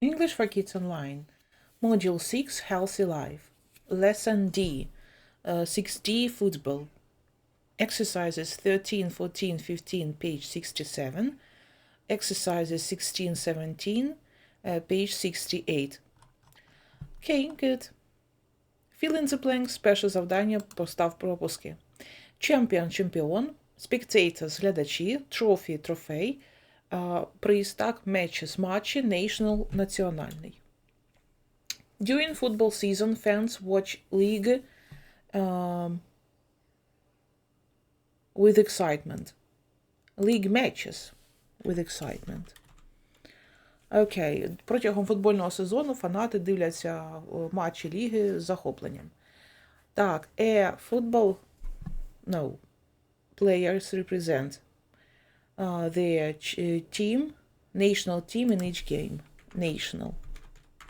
English for Kids Online. Module 6 Healthy Life. Lesson D. Uh, 6D Football. Exercises 13, 14, 15, page 67. Exercises 16, 17, uh, page 68. Okay, good. Fill in the blanks. Перше завдання постав пропуски. Champion – чемпіон. Spectators – глядачі. Trophy – трофей. Uh, приз, так, matches – матчі. National – національний. During football season, fans watch league um, with excitement. League matches with excitement. Окей. okay. Протягом футбольного сезону фанати дивляться е, матчі ліги з захопленням. Так, a football no. Players represent uh, their е, team, national team in each game. National.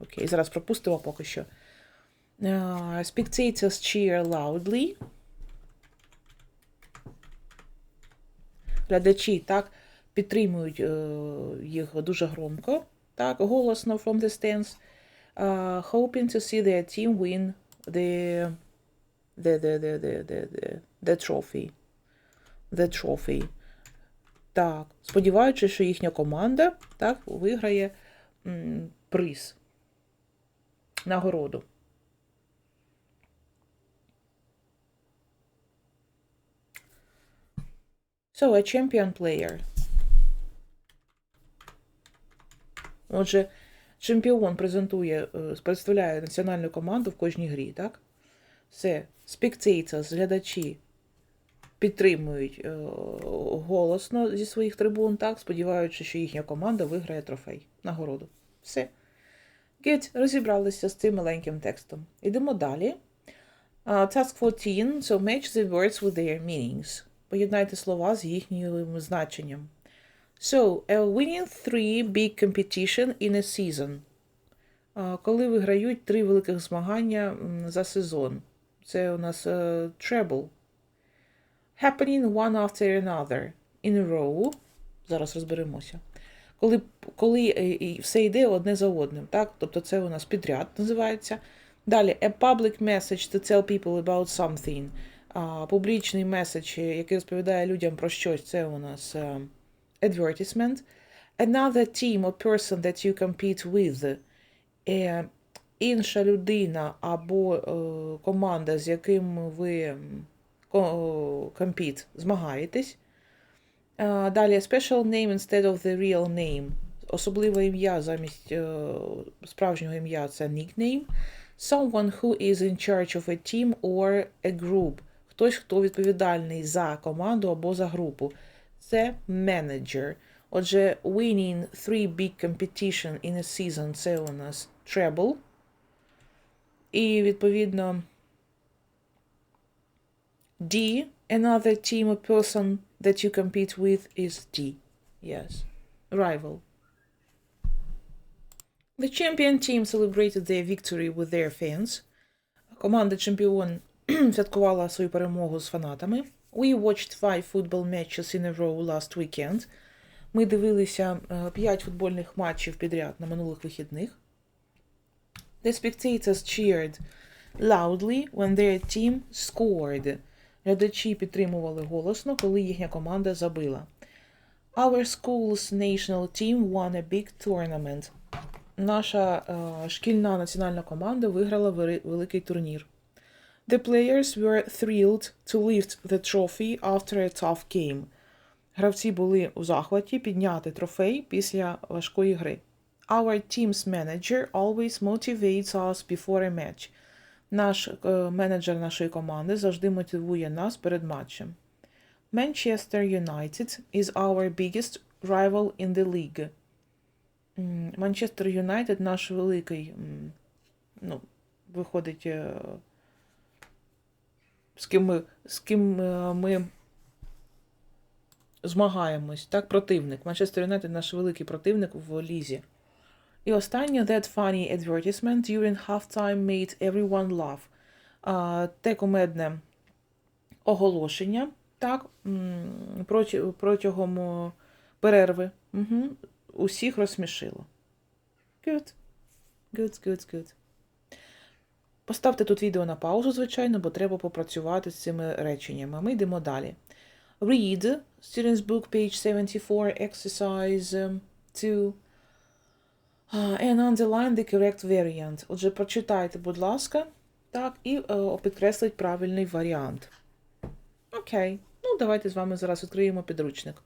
Окей, зараз пропустимо поки що. Uh, spectators cheer loudly. Глядачі так підтримують е, їх дуже громко, так, голосно from the stands, uh, hoping to see their team win the, the, the, the, the, the, the, the trophy. The trophy. Так, сподіваючись, що їхня команда так, виграє м, приз, нагороду. So, a champion player. Отже, чемпіон презентує, е, представляє національну команду в кожній грі, так? Це spectators, глядачі підтримують е, голосно зі своїх трибун, так, сподіваючись, що їхня команда виграє трофей, нагороду. Все. Good. розібралися з цим маленьким текстом. Ідемо далі. Uh, task 14. So match the words with their meanings. Поєднайте слова з їхнім значенням. So, a winning three big competition in a season. А, Коли виграють три великих змагання за сезон. Це у нас е, treble. Happening one after another. In a row. Зараз розберемося. Коли, коли е, все йде одне за одним. Так? Тобто це у нас підряд називається. Далі, a public message to tell people about something. А, Публічний меседж, який розповідає людям про щось, це у нас е, advertisement. Another team or person that you compete with. Е, інша людина або е, команда, з яким ви compete, змагаєтесь. Е, Далі special name instead of the real name. Особливе ім'я замість е, справжнього ім'я це nickname. Someone who is in charge of a team or a group. Хтось, хто відповідальний за команду або за групу. Це manager. Отже, winning three big competition in a season це у нас treble. І відповідно D. Another team or person that you compete with is D. Yes. Rival. The champion team celebrated their victory with their fans. Команда чемпіон святкувала свою перемогу з фанатами. We watched five football matches in a row last weekend. Ми дивилися е, п'ять футбольних матчів підряд на минулих вихідних. The spectators cheered loudly when their team scored. Глядачі підтримували голосно, коли їхня команда забила. Our school's national team won a big tournament. Наша е, шкільна національна команда виграла великий турнір. The players were thrilled to lift the trophy after a tough game. Гравці були у захваті підняти трофей після важкої гри. Our team's manager always motivates us before a match. Наш е, менеджер нашої команди завжди мотивує нас перед матчем. Manchester United is our biggest rival in the league. Манчестер Юнайтед наш великий, ну, виходить, е, з ким ми, з ким е, ми змагаємось, так, противник. Манчестер Юнайтед наш великий противник в лізі. І останнє that funny advertisement during halftime made everyone laugh. А, те кумедне оголошення, так, протягом перерви. Угу, усіх розсмішило. Good. Good, good, good. Поставте тут відео на паузу, звичайно, бо треба попрацювати з цими реченнями. Ми йдемо далі. Read, Student's Book, page 74, exercise um, 2. And underline the correct variant. Отже, прочитайте, будь ласка, так, і е, підкресліть правильний варіант. Окей. Ну, давайте з вами зараз відкриємо підручник.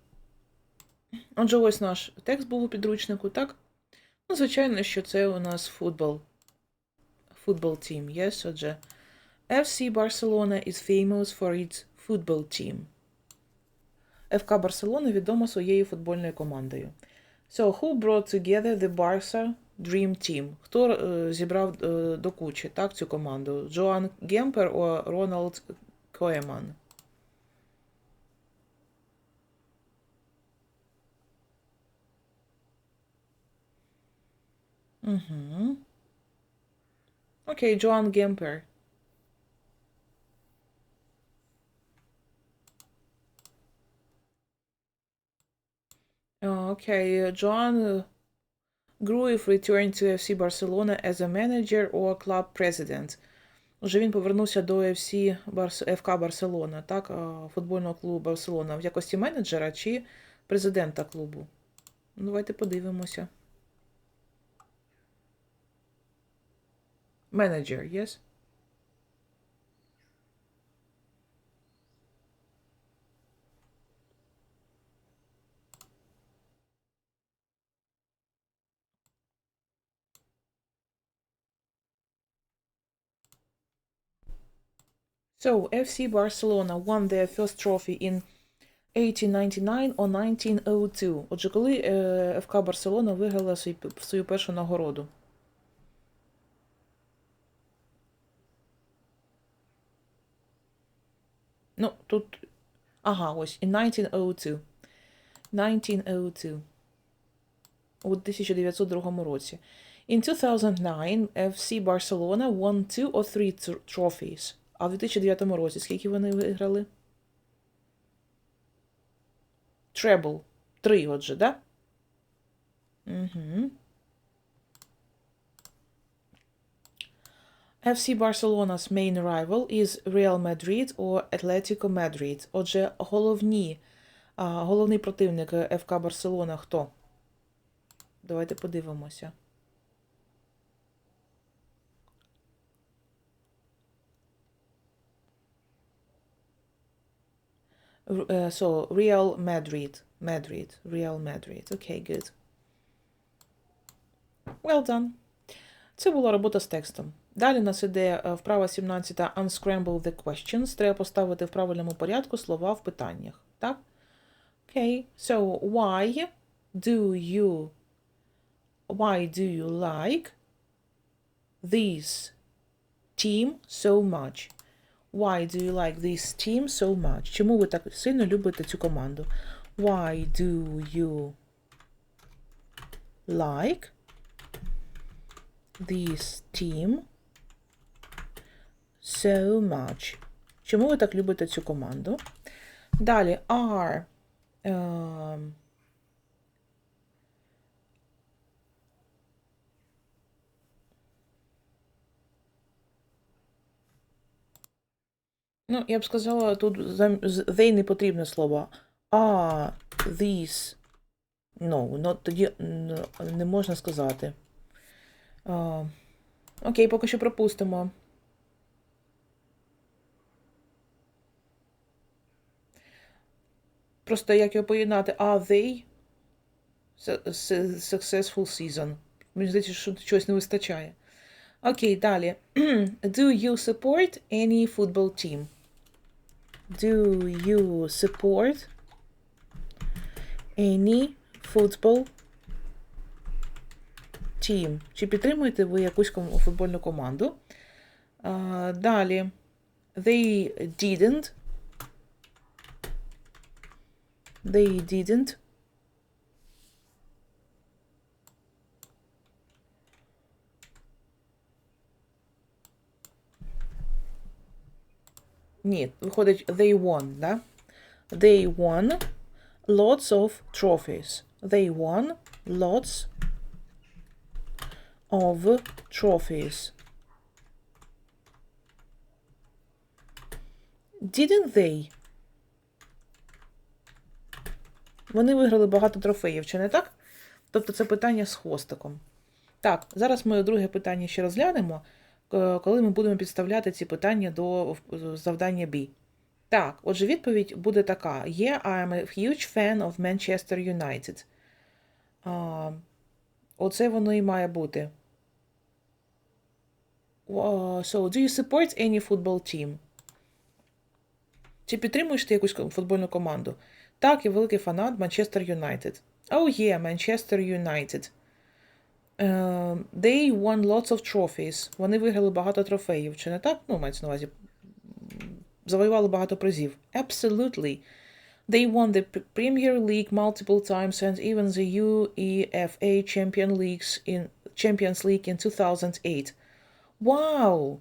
Отже, ось наш текст був у підручнику, так? Ну, звичайно, що це у нас футбол. Football team, yes, отже. FC Barcelona is famous for its football team. ФК Барселона відома своєю футбольною командою. So, who brought together the Barca Dream Team? Хто е, зібрав е, до кучі так, цю команду? Джоан Гемпер о Роналд Коеман? Окей, Джоан Гемпер. Oh, okay, Joan uh, Gruev returned to FC Barcelona as a manager or club president. Уже він повернувся до FC. ФК Барселона, так, а, футбольного клубу Барселона в якості менеджера чи президента клубу. Ну, Давайте подивимося. Менеджер, yes? So, FC Barcelona won their first trophy in 1899 or 1902. Отже, коли е, ФК Барселона виграла свою першу нагороду? Ну, тут. Ага, ось. In 1902. 1902. У 1902 році. In 2009 FC Barcelona won two or three trophies. А в 2009 році скільки вони виграли? Treble. Три, отже, да? Угу. FC Barcelona's main rival is Real Madrid or Atletico Madrid. Отже, головні, головний противник ФК Барселона хто? Давайте подивимося. Uh, so, Real Madrid. Madrid. Real Madrid. Okay, good. Well done. Це була робота з текстом. Далі нас іде е, вправа 17 Unscramble the questions. Треба поставити в правильному порядку слова в питаннях. Так? Okay. So, why do you why do you like this team so much? Why do you like this team so much? Чому ви так сильно любите цю команду? Why do you like this team so much? Чому ви так любите цю команду? Далі are. ем, Ну, я б сказала, тут they не потрібне слово. А, these. No, no, тоді не можна сказати. А, окей, поки що пропустимо. Просто як його поєднати? Are they su- su- successful season? Мені здається, що чогось не вистачає. Окей, далі. Do you support any football team? Do you support any football team? Чи підтримуєте ви якусь ком- футбольну команду? А, далі. They didn't. They didn't. Ні, виходить they won, да? They won lots of trophies. They won lots of trophies. Didn't they? Вони виграли багато трофеїв, чи не так? Тобто це питання з хвостиком. Так, зараз ми друге питання ще розглянемо, коли ми будемо підставляти ці питання до завдання B. Так, отже, відповідь буде така: Yeah, I'm a huge fan of Manchester United. А, оце воно і має бути. So, do you support any football team? Чи підтримуєш ти якусь футбольну команду? Так, я великий фанат Манчестер Юнайтед. Oh yeah, Manchester United. Uh, they won lots of trophies. Вони виграли багато трофеїв, чи не так? Ну, мається на увазі. м, Завоювали багато призів. Absolutely. They won the P- Premier League multiple times and even the UEFA Champion Leagues in Champions League in 2008. Wow!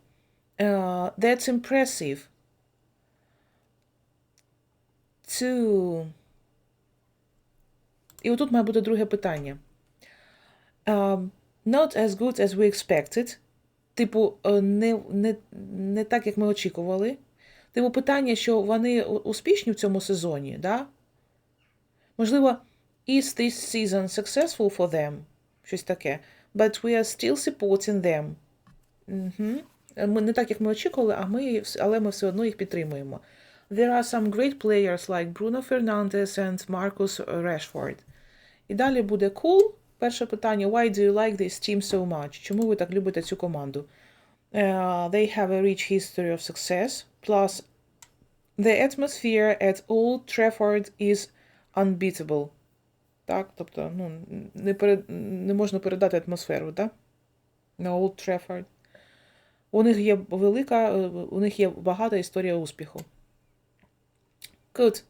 Uh, that's impressive. Two. І отут має бути друге питання. Um, not as good as we expected. Типу, е, не, не, не так, як ми очікували. Типу, питання, що вони успішні в цьому сезоні, да? Можливо, is this season successful for them? Щось таке. But we are still supporting them. Угу. Ми не так, як ми очікували, а ми, але ми все одно їх підтримуємо. There are some great players like Bruno Fernandes and Marcus Rashford. І далі буде cool. Перше питання: Why do you like this team so much? Чому ви так любите цю команду? Uh, they have a rich history of success. Plus, the atmosphere at Old Trafford is unbeatable. Так, тобто, ну, не, перед, не можна передати атмосферу, так? На Old Trafford. У них є велика, е, у них є багата історія успіху. Good.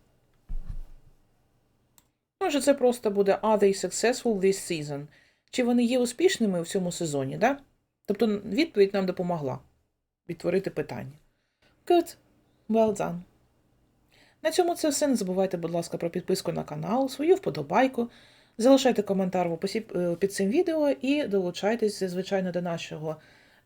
Може, це просто буде Are they successful this season? Чи вони є успішними в цьому сезоні, да? Тобто відповідь нам допомогла відтворити питання. Good. Well done. На цьому це все. Не забувайте, будь ласка, про підписку на канал, свою вподобайку. Залишайте коментар е, під цим відео і долучайтесь, звичайно, до нашого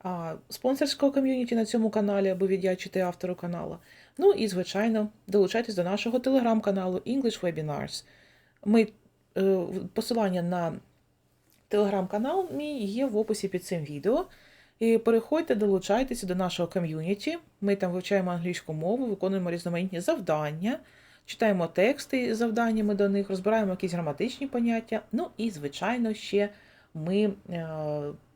а, спонсорського ком'юніті на цьому каналі, аби віддячити автору каналу. Ну і, звичайно, долучайтесь до нашого телеграм-каналу English Webinars. Ми, е, посилання на телеграм-канал мій є в описі під цим відео. І переходьте, долучайтеся до нашого ком'юніті. Ми там вивчаємо англійську мову, виконуємо різноманітні завдання, читаємо тексти з завданнями до них, розбираємо якісь граматичні поняття. Ну і, звичайно, ще ми е,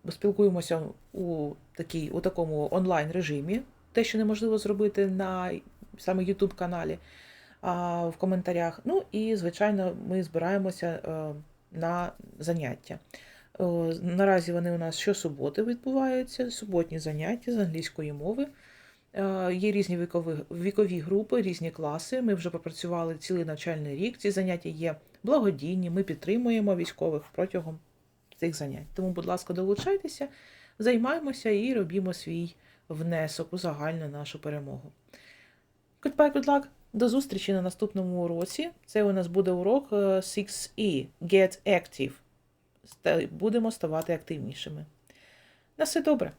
спілкуємося у, такій, у такому онлайн режимі, те, що неможливо зробити на саме YouTube каналі в коментарях. Ну і, звичайно, ми збираємося е, на заняття. Е, Наразі вони у нас щосуботи відбуваються, суботні заняття з англійської мови. Е, Є різні вікові, вікові групи, різні класи. Ми вже попрацювали цілий навчальний рік. Ці заняття є благодійні. Ми підтримуємо військових протягом цих занять. Тому, будь ласка, долучайтеся, займаємося і робімо свій внесок у загальну нашу перемогу. Goodbye, good luck! До зустрічі на наступному уроці. Це у нас буде урок е, 6E Get Active. Будемо ставати активнішими. На все добре!